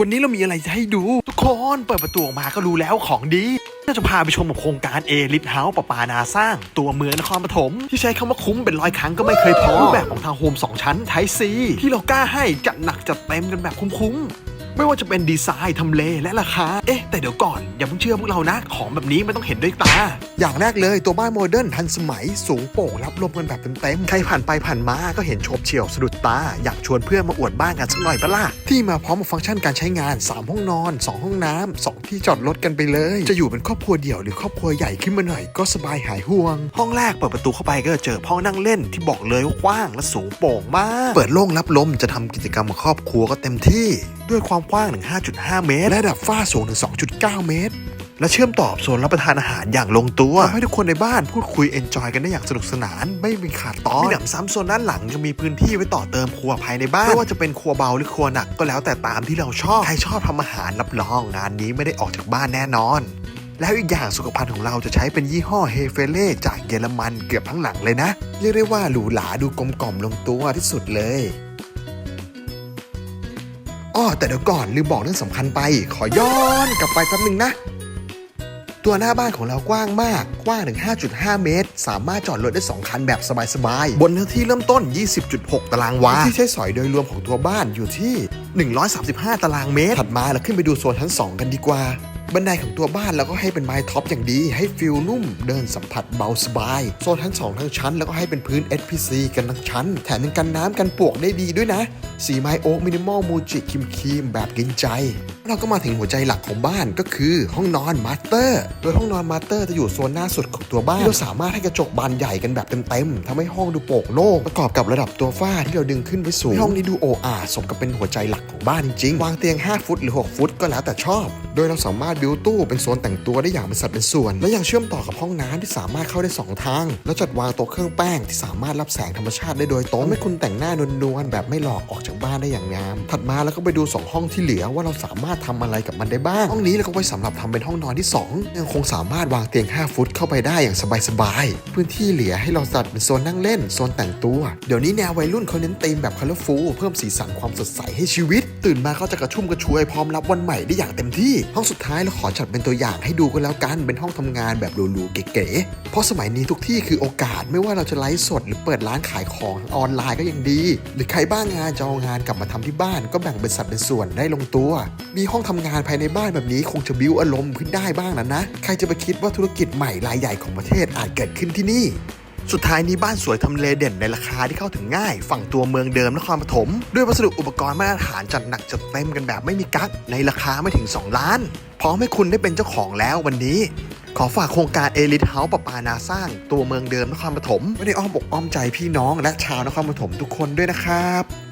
วันนี้เรามีอะไรจะให้ดู ทุกคนเปิดประตูออกมาก็รู้แล้วของดีเราจะพาไปชมกับโครงการเอลิทเฮาส์ปะปานาสร้าง ตัวเมืองนครปฐมที่ใช้คำว่าคุ้มเป็นร้อยครั้งก็ไม่เคยพอรูปแบบของทางโฮมสองชั้นไทซีที่เรากล้าให้จัดหนักจัดเต็มกันแบบคุ้มๆ ไม่ว่าจะเป็นดีไซน์ทำเลและราคา เอ๊ะ แต่เดี๋ยวก่อนอย่าเพิ่งเชื่อพวกเรานะ ของแบบนี้มันต้องเห็นด้วยตา อย่างแรกเลยตัวบ้านโมเดิร์นทันสมัยสูงโปร่งรับลมกันแบบเต็มๆ ใครผ่านไปผ่านมาก็เห็นโฉบเฉี่ยวสะดุดตา อยากชวนเพื่อนมาอวดบ้านกันสักหน่อยปะล่ะที่มาพร้อมกับฟังก์ชันการใช้งาน 3 ห้องนอน 2 ห้องน้ำ2ที่จอดรถกันไปเลย จะอยู่เป็นครอบครัวเดี่ยวหรือครอบครัวใหญ่ขึ้นมาหน่อยก็สบายหายห่วง ห้องแรกเปิดประตูเข้าไปก็จะเจอห้องนั่งเล่นที่บอกเลยว่ากว้างและสูงโปร่งมาก เปิดโล่งรับลมจะทำกิจกรรมกับครอบครัวก็เต็มที่ ด้วยความกว้างถึง 5.5 เมตร และระดับฝ้าสูงถึง 2.9 เมตร และเชื่อมต่อโซนรับประทานอาหารอย่างลงตัวทำให้ทุกคนในบ้านพูดคุยเอนจอยกันได้อย่างสนุกสนาน ไม่มีขาดตอนมีหนำซ้ำโซนด้านหลังยังมีพื้นที่ไว้ต่อเติมครัวภายในบ้านไม่ว่าจะเป็นครัวเบาหรือครัวหนักก็แล้วแต่ตามที่เราชอบใครชอบทำอาหารรับรองงานนี้ไม่ได้ออกจากบ้านแน่นอนแล้วอีกอย่างสุขภัณฑ์ของเราจะใช้เป็นยี่ห้อเฮเฟเล่จากเยอรมันเกือบทั้งหลังเลยนะ เรียกได้ว่าหรูหราดูกลมกล่อมลงตัวที่สุดเลย อ้อแต่เดี๋ยวก่อนลืมบอกเรื่องสำคัญไป ขอย้อนกลับไปแป๊บนึงนะ ตัวหน้าบ้านของเรากว้างมาก กว้างถึง 5.5 เมตร สามารถจอดรถได้ 2 คันแบบสบายๆ บนเนื้อที่เริ่มต้น 20.6 ตารางวา ที่ใช้สอยโดยรวมของตัวบ้านอยู่ที่ 135 ตารางเมตร ถัดมาเราขึ้นไปดูโซนชั้น 2 กันดีกว่า บันไดของตัวบ้านเราก็ให้เป็นไม้ท็อปอย่างดี ให้ฟิลนุ่ม เดินสัมผัสเบาสบาย โซนทั้งสองทั้งชั้น แล้วก็ให้เป็นพื้น SPC กันทั้งชั้น แถมยังกันน้ำกันปวกได้ดีด้วยนะ สีไม้โอ๊กมินิมอลมูจิคิมคีมแบบกินใจ เราก็มาถึงหัวใจหลักของบ้านก็คือห้องนอนมาสเตอร์ โดยห้องนอนมาสเตอร์จะอยู่โซนหน้าสุดของตัวบ้านที่เราสามารถให้กระจกบานใหญ่กันแบบเต็มๆทำให้ห้องดูโปร่งโล่งประกอบกับระดับตัวฝ้าที่เราดึงขึ้นไปสูงห้องนี้ดูโออาสมกับเป็นหัวใจหลักของบ้านจริงๆวางเตียง 5 ฟุตหรือ 6 ฟุตก็แล้วแต่ชอบ โดยเราสามารถบิวตู้เป็นโซนแต่งตัวได้อย่างเป็นสัดเป็นส่วน และยังเชื่อมต่อกับห้องน้ำที่สามารถเข้าได้สองทาง แล้วจัดวางโต๊ะเครื่องแป้งที่สามารถรับแสงธรรมชาติได้โดยตรงให้คุณแต่งหน้านวลๆแบบไม่หลอกออกจากบ้านได้อย่างงาม ถัดมาแล้วก็ไปดูสองห้องที่เหลือว่าเราสามารถทำอะไรกับมันได้บ้าง ห้องนี้เราก็ไว้สำหรับทำเป็นห้องนอนที่ 2 ยังคงสามารถวางเตียง 5 ฟุตเข้าไปได้อย่างสบายๆ พื้นที่เหลือให้เราจัดเป็นโซนนั่งเล่น โซนแต่งตัว เดี๋ยวนี้แนววัยรุ่นเขาเน้นธีมแบบคัลเลอร์ฟูลเพิ่มสีสันความสดใสให้ชีวิต ตื่นมาเขาจะกระชุ่มกระชวยพร้อมรับวันใหม่ได้อย่างเต็มที่ ห้องสุดท้ายเราขอจัดเป็นตัวอย่างให้ดูกันแล้วกัน เป็นห้องทำงานแบบหรูๆเก๋ๆ เพราะสมัยนี้ทุกที่คือโอกาสไม่ว่าเราจะไลฟ์สดหรือเปิดร้านขายของออนไลน์ก็ยังดี หรือใครบ้างงานจะเอางานกลับมาทำที่บ้านก็แบ่งเป็นสัดเป็นส่วนได้ลงตัว มีห้องทำงานภายในบ้านแบบนี้คงจะบิวอารมณ์ขึ้นได้บ้างนะนะใครจะไปคิดว่าธุรกิจใหม่รายใหญ่ของประเทศอาจเกิดขึ้นที่นี่สุดท้ายนี้บ้านสวยทำเลเด่นในราคาที่เข้าถึงง่าย ฝั่งตัวเมืองเดิมนครปฐมด้วยวัสดุอุปกรณ์มาตรฐานจัดหนักจัดเต็มกันแบบไม่มีกั๊กในราคาไม่ถึง 2 ล้าน พร้อมให้คุณได้เป็นเจ้าของแล้ววันนี้ ขอฝากโครงการเอลิทเฮาส์ปะปานาสร้าง ตัวเมืองเดิมนครปฐมไว้ในอ้อมอกอ้อมใจพี่น้องและชาวนครปฐมทุกคนด้วยนะครับ